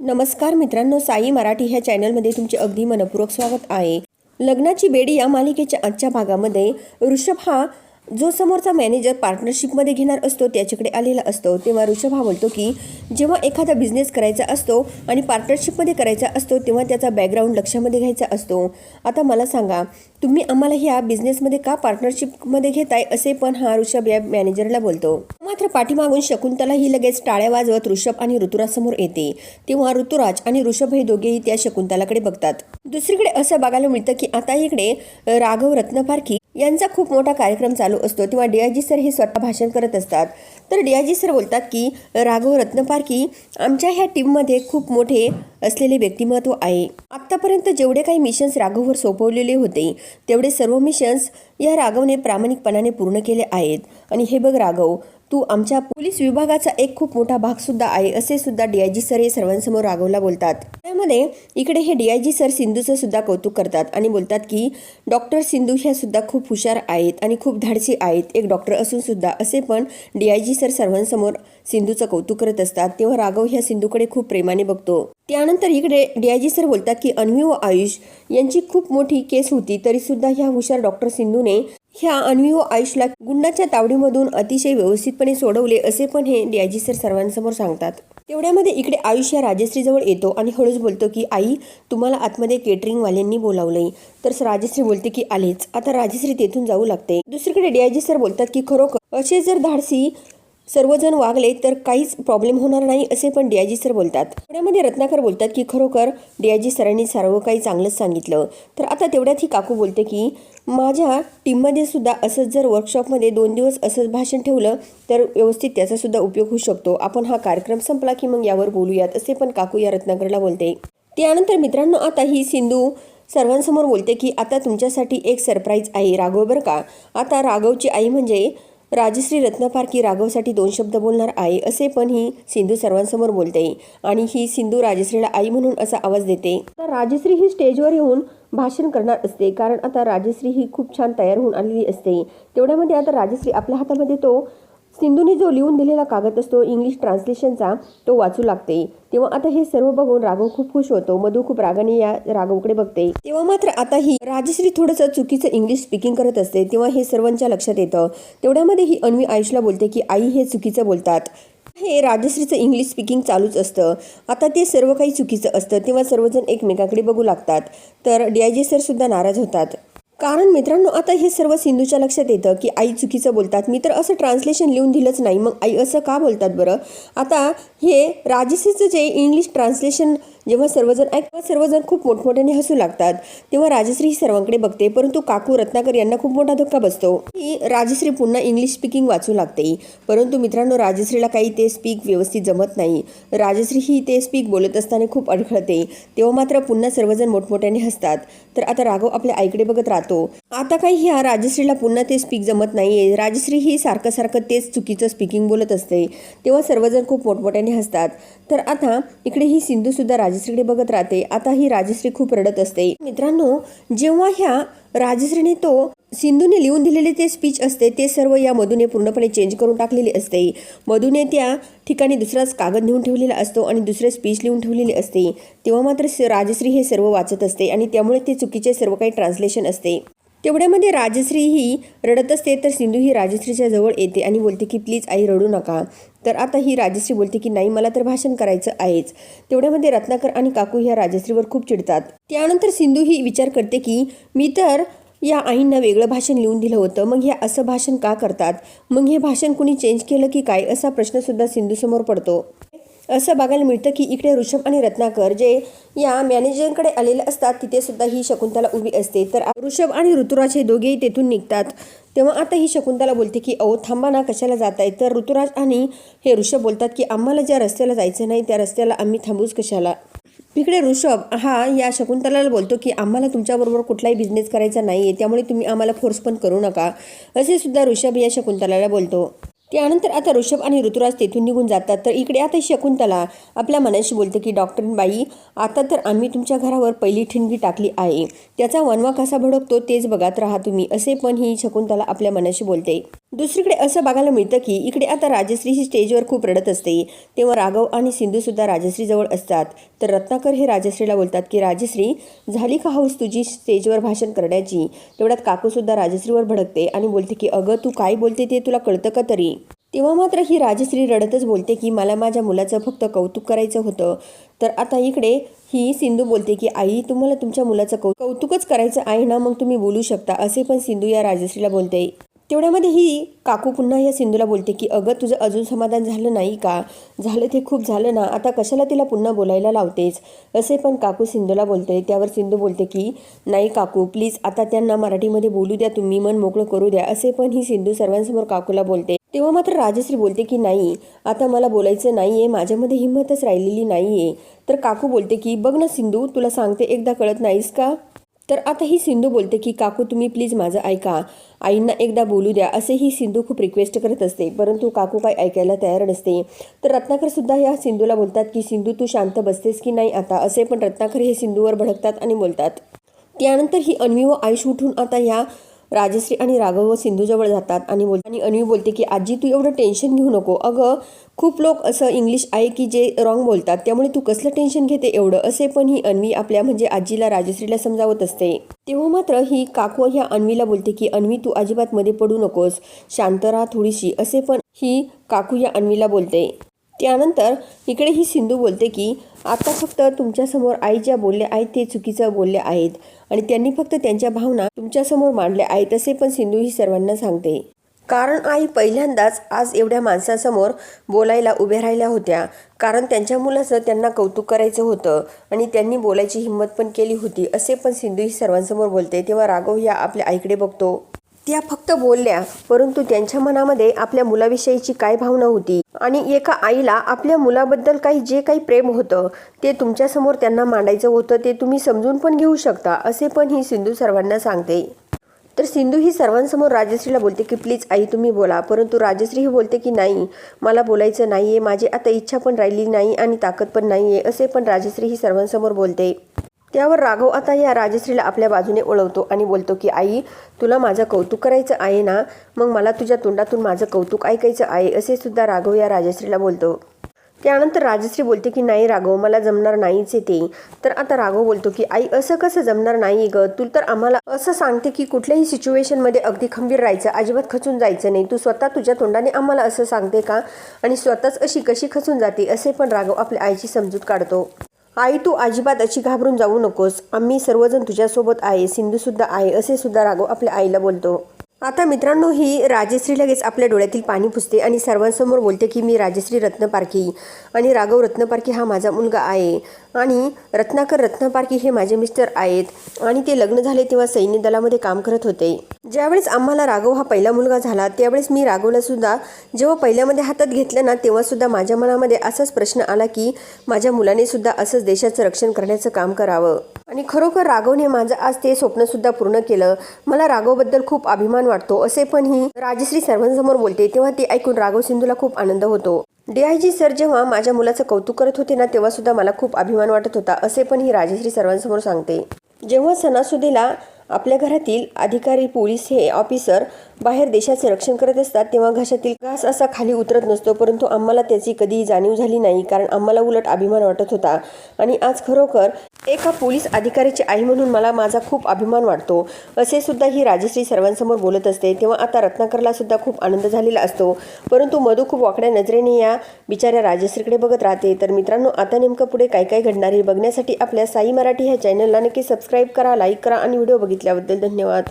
नमस्कार मित्रांनो साई मराठी ह्या चॅनलमध्ये तुमचे अगदी मनपूर्वक स्वागत आहे. लग्नाची बेडी या मालिकेच्या आजच्या भागामध्ये ऋषभ हा जो समोरचा मॅनेजर पार्टनरशिपमध्ये घेणार असतो त्याच्याकडे आलेला असतो. तेव्हा ऋषभ हा बोलतो की जेव्हा एखादा बिझनेस करायचा असतो आणि पार्टनरशिपमध्ये करायचा असतो तेव्हा त्याचा बॅकग्राऊंड लक्षामध्ये घ्यायचा असतो. आता मला सांगा तुम्ही आम्हाला ह्या बिझनेसमध्ये का पार्टनरशिपमध्ये घेताय असे पण हा ऋषभ या मॅनेजरला बोलतो. मात्र पाठीमागून शकुंतला ही लगेच टाळ्या वाजवत ऋषभ आणि ऋतुराज समोर येते. तेव्हा ऋतुराज आणि ऋषभ हे दोघेही त्या शकुंतलाकडे बघतात. दुसरीकडे असं बघायला मिळतं की आता इकडे राघव रत्नपारखी यांचा खूप मोठा कार्यक्रम चालू असतो. तेव्हा डीआयजी सर हे स्वतः भाषण करत असतात. तर डीआयजी सर बोलतात की राघव रत्नपारखी आमच्या ह्या टीममध्ये खूप मोठे असलेले व्यक्तिमत्व आहे. आत्तापर्यंत जेवढे काही मिशन्स राघववर सोपवलेले होते तेवढे सर्व मिशन्स या राघवने प्रामाणिकपणाने पूर्ण केले आहेत. आणि हे बघ राघव तू आमच्या पोलीस विभागाचा एक खूप मोठा भाग सुद्धा आहे असे सुद्धा डीआयजी सर हे सर्वांसमोर राघवला बोलतात. त्यामध्ये इकडे हे डीआयजी सर सिंधूचं सुद्धा कौतुक करतात आणि बोलतात की डॉक्टर सिंधू ह्या सुद्धा खूप हुशार आहेत आणि खूप धाडसी आहेत एक डॉक्टर असून सुद्धा असे पण डीआयजी सर सर्वांसमोर सिंधूचं कौतुक करत असतात. तेव्हा राघव ह्या सिंधूकडे खूप प्रेमाने बघतो. त्यानंतर इकडे डीआयजी सर बोलतात की अन्वी व आयुष यांची खूप मोठी केस होती तरी सुद्धा ह्या हुशार डॉक्टर सिंधूने ह्या अन्वी व आयुषला गुंडाच्या तावडीमधून अतिशय व्यवस्थितपणे सोडवले असे पण हे डीआयजी सर सर्वांसमोर सांगतात. तेवढ्यामध्ये इकडे आयुष या राजश्रीजवळ येतो आणि हळूच बोलतो की आई तुम्हाला आतमध्ये केटरिंगवाल्यांनी बोलावलंय. तर राजश्री बोलते की आलेच. आता राजश्री तेथून जाऊ लागते. दुसरीकडे डीआयजी सर बोलतात की खरोखर असे जर धाडसी सर्वजण वागले तर काहीच प्रॉब्लेम होणार नाही असे पण डीआयजी सर बोलतात. पुण्यामध्ये रत्नाकर बोलतात की खरोखर डीआयजी सरांनी सर्व काही चांगलंच सांगितलं. तर आता तेवढ्यात ही काकू बोलते की माझ्या टीममध्ये सुद्धा असंच जर वर्कशॉपमध्ये दोन दिवस असंच भाषण ठेवलं तर व्यवस्थित त्याचासुद्धा उपयोग होऊ शकतो. आपण हा कार्यक्रम संपला की मग यावर बोलूयात असे पण काकू या रत्नाकरला बोलते. त्यानंतर मित्रांनो आता ही सिंधू सर्वांसमोर बोलते की आता तुमच्यासाठी एक सरप्राईज आहे राघव बरं का? आता राघवची आई म्हणजे राजश्री रत्नपारकी राघवसाठी दोन शब्द बोलणार आहे असे पण ही सिंधू सर्वांसमोर बोलते. आणि ही सिंधू राजश्रीला आई म्हणून असा आवाज देते. तर राजश्री ही स्टेजवर येऊन भाषण करणार असते. कारण आता राजश्री ही खूप छान तयार होऊन आलेली असते. तेवढ्यामध्ये आता राजश्री आपल्या हातामध्ये तो सिंधूने जो लिहून दिलेला कागद असतो इंग्लिश ट्रान्सलेशनचा तो वाचू लागते. तेव्हा आता हे सर्व बघून राघव खूप खुश होतो. मधू खूप रागाने या राघवकडे बघते. तेव्हा मात्र आता ही राजश्री थोडंसं चुकीचं इंग्लिश स्पीकिंग करत असते तेव्हा हे सर्वांच्या लक्षात येतं. तेवढ्यामध्ये ही अन्वी आयुषला बोलते की आई हे चुकीचं बोलतात. हे राजश्रीचं इंग्लिश स्पीकिंग चालूच असतं. आता ते सर्व काही चुकीचं असतं तेव्हा सर्वजण एकमेकाकडे बघू लागतात. तर डी सर सुद्धा नाराज होतात. कारण मित्रांनो आता हे सर्व सिंधूच्या लक्षात येतं की आई चुकीचं बोलतात. मी तर असं ट्रान्सलेशन लिहून दिलंच नाही. मग आई असं का बोलतात बरं? आता हे राजश्रीचं जे इंग्लिश ट्रान्सलेशन जेव्हा सर्वजण ऐकतात सर्वजण खूप मोठमोठ्याने हसू लागतात. तेव्हा राजश्री ही सर्वांकडे बघते परंतु काकू रत्नाकर यांना खूप मोठा धक्का बसतो. ही राजश्री पुन्हा इंग्लिश स्पीकिंग वाचू लागते. परंतु मित्रांनो राजश्रीला काही ते स्पीक व्यवस्थित जमत नाही. राजश्री ही ते स्पीक बोलत असताना खूप अडखळते. तेव्हा मात्र पुन्हा सर्वजण मोठमोठ्याने हसतात. तर आता राघव आपल्या आईकडे बघत राहतो. आता काही ह्या राजश्रीला पुन्हा ते स्पीक जमत नाहीये. राजश्री ही सारखं सारखं तेच चुकीचं स्पीकिंग बोलत असते. तेव्हा सर्वजण खूप मोठमोठ्याने हसतात. तर आता इकडे ही सिंधू सुद्धा राजश्रीकडे बघत राहते. आता ही राजश्री खूप रडत असते. मित्रांनो जेव्हा ह्या राजश्रीने तो सिंधूने लिहून दिलेले ते स्पीच असते ते सर्व या मधूने पूर्णपणे चेंज करून टाकलेले असते. मधूने त्या ठिकाणी दुसराच कागद नेऊन ठेवलेला असतो आणि दुसरे स्पीच लिहून ठेवलेले असते. तेव्हा मात्र राजश्री हे सर्व वाचत असते आणि त्यामुळे ते चुकीचे सर्व काही ट्रान्सलेशन असते. तेवढ्यामध्ये राजश्री ही रडत असते तर सिंधू ही राजश्रीच्या जवळ येते आणि बोलते की प्लीज आई रडू नका. तर आता ही राजश्री बोलते की नाही मला तर भाषण करायचं आहेच. तेवढ्यामध्ये रत्नाकर आणि काकू ह्या राजश्रीवर खूप चिडतात. त्यानंतर सिंधू ही विचार करते की मी तर या आईंना वेगळं भाषण लिहून दिलं होतं. मग हे असं भाषण का करतात? मग हे भाषण कुणी चेंज केलं की काय? असा प्रश्नसुद्धा सिंधूसमोर पडतो. असं बघायला मिळतं की इकडे ऋषभ आणि रत्नाकर जे या मॅनेजरकडे आलेले असतात तिथे सुद्धा ही शकुंतला उभी असते. तर ऋषभ आणि ऋतुराज हे दोघेही तेथून निघतात. तेव्हा आता ही शकुंतला बोलते की अहो थांबा ना कशाला जात आहे तर ऋतुराज आणि हे ऋषभ बोलतात की आम्हाला ज्या रस्त्याला जायचं नाही त्या रस्त्याला आम्ही थांबूच कशाला? इकडे ऋषभ हा या शकुंतलाला बोलतो की आम्हाला तुमच्याबरोबर कुठलाही बिझनेस करायचा नाही आहे त्यामुळे तुम्ही आम्हाला फोर्स पण करू नका. असे सुद्धा ऋषभ या शकुंतलाला बोलतो. त्यानंतर आता ऋषभ आणि ऋतुराज तेथून निघून जातात. तर इकडे आता शकुंतला आपल्या मनाशी बोलते की डॉक्टर बाई आता तर आम्ही तुमच्या घरावर पहिली ठिणगी टाकली आहे. त्याचा वनवा कसा भडकतो तेच बघत राहा तुम्ही असे पण ही शकुंतला आपल्या मनाशी बोलते. दुसरीकडे असं बघायला मिळतं की इकडे आता राजश्री ही स्टेजवर खूप रडत असते. तेव्हा राघव आणि सिंधूसुद्धा राजश्रीजवळ असतात. तर रत्नाकर हे राजश्रीला बोलतात की राजश्री झाली का हौस तुझी स्टेजवर भाषण करण्याची? तेवढ्यात काकूसुद्धा राजश्रीवर भडकते आणि बोलते की अगं तू काय बोलते ते तुला कळतं का तरी? तेव्हा मात्र ही राजश्री रडतच बोलते की मला माझ्या मुलाचं फक्त कौतुक करायचं होतं. तर आता इकडे ही सिंधू बोलते की आई तुम्हाला तुमच्या मुलाचं कौ कौतुकच करायचं आहे ना मग तुम्ही बोलू शकता असे पण सिंधू या राजश्रीला बोलते. तेवढ्यामध्ये ही काकू पुन्हा या सिंधूला बोलते की अगं तुझं अजून समाधान झालं नाही का? झालं ते खूप झालं ना. आता कशाला तिला पुन्हा बोलायला लावतेस? असे पण काकू सिंधूला बोलते. त्यावर सिंधू बोलते की नाही काकू प्लीज आता त्यांना मराठीमध्ये बोलू द्या. तुम्ही मन मोकळं करू द्या. असे पण ही सिंधू सर्वांसमोर काकूला बोलते. तेव्हा मात्र राजश्री बोलते की नाही आता मला बोलायचं नाही आहे माझ्यामध्ये हिंमतच राहिलेली नाही आहे तर काकू बोलते की बघ ना सिंधू तुला सांगते एकदा कळत नाहीस का? तर आता ही सिंधू बोलते की काकू तुम्ही प्लीज माझं ऐका. आईंना एकदा बोलू द्या. असे ही सिंधू खूप रिक्वेस्ट करत असते. परंतु काकू काय ऐकायला तयार नसते. तर रत्नाकरसुद्धा या सिंधूला बोलतात की सिंधू तू शांत बसतेस की नाही आता? असे पण रत्नाकर हे सिंधूवर भडकतात आणि बोलतात. त्यानंतर ही अन्वी व आयुष उठून आता या राजश्री आणि राघव व सिंधूजवळ जातात आणि बोल आणि अनवी बोलते की आजी तू एवढं टेन्शन घेऊ नको. अगं खूप लोक असं इंग्लिश आहे की जे रॉंग बोलतात. त्यामुळे तू कसलं टेन्शन घेते एवढं? असे पण ही अन्वी आपल्या म्हणजे आजीला राजश्रीला समजावत असते. तेव्हा मात्र ही काकू ह्या अन्वीला बोलते की अन्वी तू अजिबात मध्ये पडू नकोस. शांत राहा थोडीशी. असे पण ही काकू या अन्वीला बोलते. त्यानंतर इकडे ही सिंधू बोलते की आता फक्त तुमच्यासमोर आई ज्या बोलल्या आहेत ते चुकीचं बोलल्या आहेत. आणि त्यांनी फक्त त्यांच्या भावना तुमच्यासमोर मांडल्या आहेत असे पण सिंधू ही सर्वांना सांगते. कारण आई पहिल्यांदाच आज एवढ्या माणसासमोर बोलायला उभ्या राहिल्या होत्या. कारण त्यांच्या मुलाचं त्यांना कौतुक करायचं होतं आणि त्यांनी बोलायची हिंमत पण केली होती असे पण सिंधू ही सर्वांसमोर बोलते. तेव्हा राघव या आपल्या आईकडे बघतो. त्या फक्त बोलल्या परंतु त्यांच्या मनामध्ये आपल्या मुलाविषयीची काय भावना होती? आणि एका आईला आपल्या मुलाबद्दल काही जे काही प्रेम होतं ते तुमच्यासमोर त्यांना मांडायचं होतं ते तुम्ही समजून पण घेऊ शकता असे पण ही सिंधू सर्वांना सांगते. तर सिंधू ही सर्वांसमोर राजश्रीला बोलते की प्लीज आई तुम्ही बोला. परंतु राजश्री ही बोलते की नाही मला बोलायचं नाही आहे माझी आता इच्छा पण राहिली नाही आणि ताकद पण नाही आहे असे पण राजश्री ही सर्वांसमोर बोलते. त्यावर राघव आता या राजश्रीला आपल्या बाजूने ओळवतो आणि बोलतो की आई तुला माझं कौतुक करायचं आहे ना? मग मला तुझ्या तोंडातून माझं कौतुक ऐकायचं आहे असे सुद्धा राघव या राजश्रीला बोलतो. त्यानंतर राजश्री बोलते की नाही राघव मला जमणार नाहीच आहे ते. तर आता राघव बोलतो की आई असं कसं जमणार नाही ग? तू तर आम्हाला असं सांगते की कुठल्याही सिच्युएशनमध्ये अगदी खंबीर राहायचं अजिबात खचून जायचं नाही. तू स्वतः तुझ्या तोंडाने आम्हाला असं सांगते का? आणि स्वतःच अशी कशी खचून जाते? असे पण राघव आपल्या आईची समजूत काढतो. आई तू अजिबात अशी घाबरून जाऊ नकोस. आम्ही सर्वजण तुझ्यासोबत आहे सिंधूसुद्धा आहे असे सुद्धा राघव आपल्या आईला बोलतो. आता मित्रांनो ही राजश्री लगेच आपल्या डोळ्यातील पाणी पुसते आणि सर्वांसमोर बोलते की मी राजश्री रत्नपारखी आणि राघव रत्नपारखी हा माझा मुलगा आहे. आणि रत्नाकर रत्नपारखी हे माझे मिस्टर आहेत. आणि ते लग्न झाले तेव्हा सैन्य दलामध्ये काम करत होते. ज्यावेळेस आम्हाला राघव हा पहिला मुलगा झाला त्यावेळेस मी राघवलासुद्धा जेव्हा पहिल्यामध्ये हातात घेतलं ना तेव्हासुद्धा माझ्या मनामध्ये असाच प्रश्न आला की माझ्या मुलाने सुद्धा असंच देशाचं रक्षण करण्याचं काम करावं. आणि खरोखर राघवने माझं आज ते स्वप्नसुद्धा पूर्ण केलं. मला राघवबद्दल खूप अभिमान वाटतो असे पण ही राजश्री सर्वांसमोर बोलते तेव्हा ते ऐकून राघव सिंधूला खूप आनंद होतो. डीआयजी सर जेव्हा माझ्या मुलाचं कौतुक करत होते ना तेव्हासुद्धा मला खूप अभिमान वाटत होता असे पण ही राजश्री सर्वांसमोर सांगते. जेव्हा सणासुदीला आपल्या घरातील अधिकारी पोलीस हे ऑफिसर बाहेर देशाचे रक्षण करत असतात तेव्हा घशातील घास असा खाली उतरत नसतो परंतु आम्हाला त्याची कधीही जाणीव झाली नाही कारण आम्हाला उलट अभिमान वाटत होता. आणि आज खरोखर एका पोलीस अधिकाऱ्याची आई म्हणून मला माझा खूप अभिमान वाटतो. असे सुद्धा ही राजश्री सर्वांसमोर बोलत असते तेव्हा आता रत्नाकरला सुद्धा खूप आनंद झालेला असतो. परंतु मधू खूप वाकड्या नजरेने या बिचाऱ्या राजश्रीकडे बघत राहते. तर मित्रांनो आता नेमकं पुढे काय काय घडणार हे बघण्यासाठी आपल्या साई मराठी ह्या चॅनलला नक्की सबस्क्राईब करा लाईक करा आणि व्हिडिओ बघितल्याबद्दल धन्यवाद.